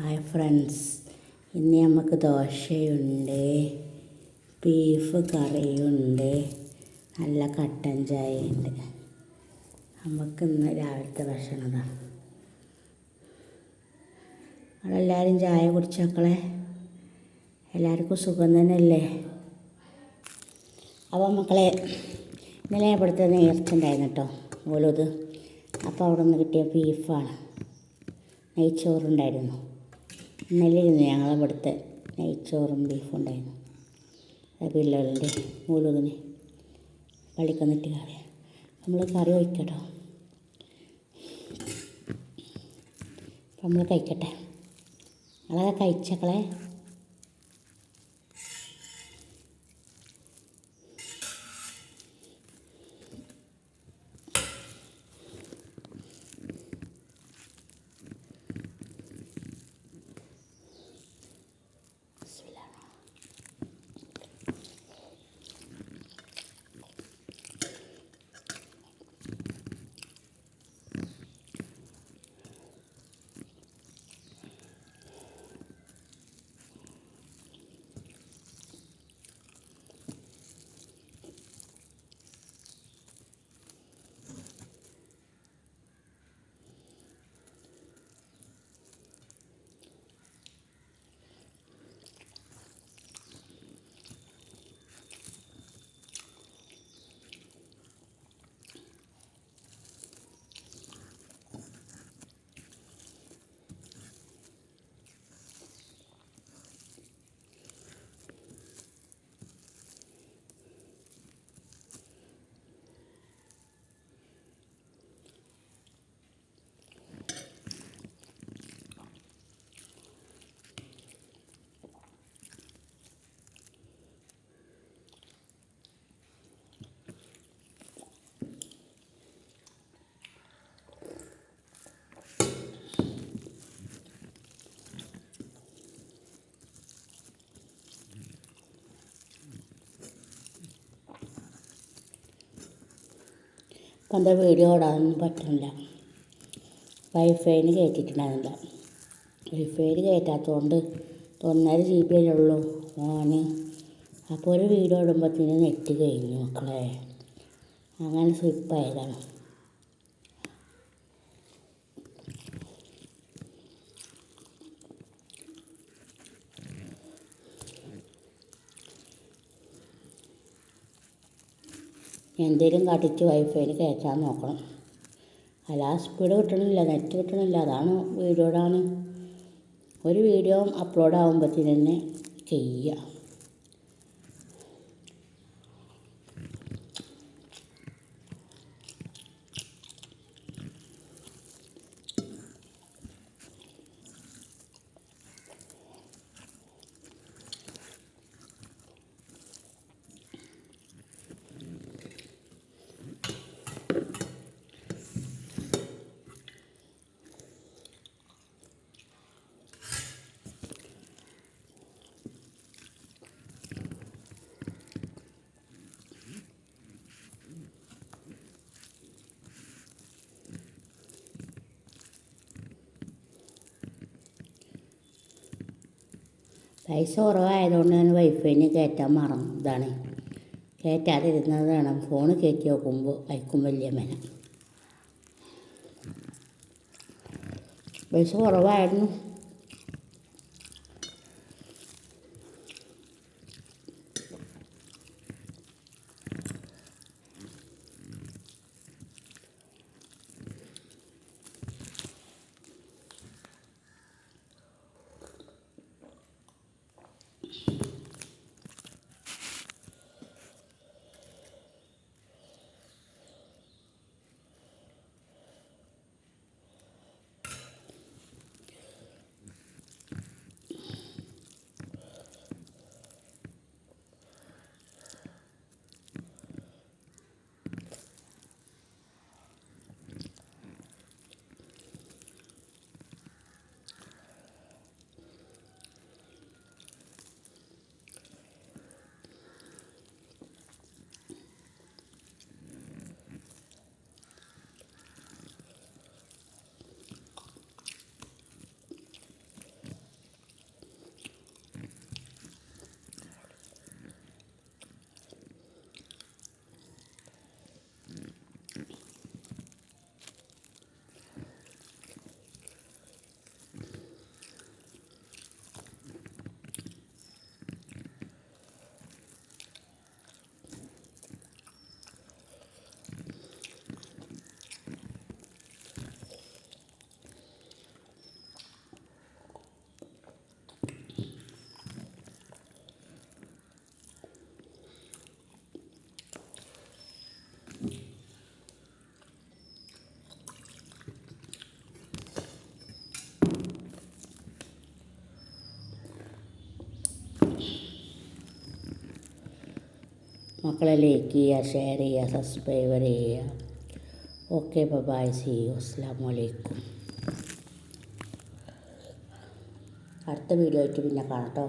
Hi friends ഇന്ന് നമുക്ക് ദോശയുണ്ട് beef കറിയുണ്ട് നല്ല കട്ടൻ ചായയുണ്ട്. നമുക്ക് ഇന്ന് രാവിലത്തെ ഭക്ഷണം ഇതാണ് നമ്മളെല്ലാവരും ചായ കുടിച്ചക്കളെ എല്ലാവർക്കും സുഖം തന്നെയല്ലേ? അപ്പോൾ മക്കളെ ഇന്നലെ ഇവിടുത്തെ നേർച്ചുണ്ടായിരുന്നു കേട്ടോ ഓലോത് അപ്പോൾ അവിടെ നിന്ന് കിട്ടിയ ബീഫാണ് നെയ്ച്ചോറുണ്ടായിരുന്നു. ഇന്നലെ ഞങ്ങളവിടുത്തെ നെയ്ച്ചോറും ബീഫും ഉണ്ടായിരുന്നു. അത് പിള്ളേരുടെ മൂലുകിന് പള്ളിക്കന്നിട്ട് കറി. നമ്മൾ കറി അപ്പം നമ്മൾ കഴിക്കട്ടെ. നിങ്ങളതൊക്കെ കഴിച്ചക്കളെ എന്താ വീഡിയോ ഓടാനൊന്നും പറ്റുന്നില്ല വൈഫൈന് കയറ്റിയിട്ടുണ്ടായിരുന്നില്ല വൈഫൈയിൽ കയറ്റാത്തതുകൊണ്ട് തൊണ്ണൂറ് ജി ബി അല്ലേ ഉള്ളൂ ഓന് അപ്പോൾ ഒരു വീഡിയോ ഇടുമ്പോഴത്തേന് നെറ്റ് കഴിഞ്ഞു മക്കളെ. അങ്ങനെ സ്ലിപ്പായതാണ് എന്തേലും കാട്ടിച്ച് വൈഫൈയിൽ കയറ്റാൻ നോക്കണം. അല്ല സ്പീഡ് കിട്ടണില്ല നെറ്റ് കിട്ടണില്ല അതാണ് വീഡിയോടാണ്. ഒരു വീഡിയോ അപ്ലോഡ് ആകുമ്പോഴത്തേന് തന്നെ ചെയ്യുക. പൈസ കുറവായതുകൊണ്ട് ഞാൻ വൈഫൈന് കയറ്റാൻ മറന്നു. ഇതാണ്. കയറ്റാതിരുന്നത് വേണം ഫോൺ കയറ്റി നോക്കുമ്പോൾ അയക്കും വലിയ മേന പൈസ കുറവായിരുന്നു. മക്കളെ ലൈക്ക് ചെയ്യുക ഷെയർ ചെയ്യുക സബ്സ്ക്രൈബർ ചെയ്യുക. ഓക്കെ ബൈ സി യു അസ്സാം വലൈക്കും അടുത്ത വീഡിയോ ആയിട്ട് പിന്നെ കാണാം കേട്ടോ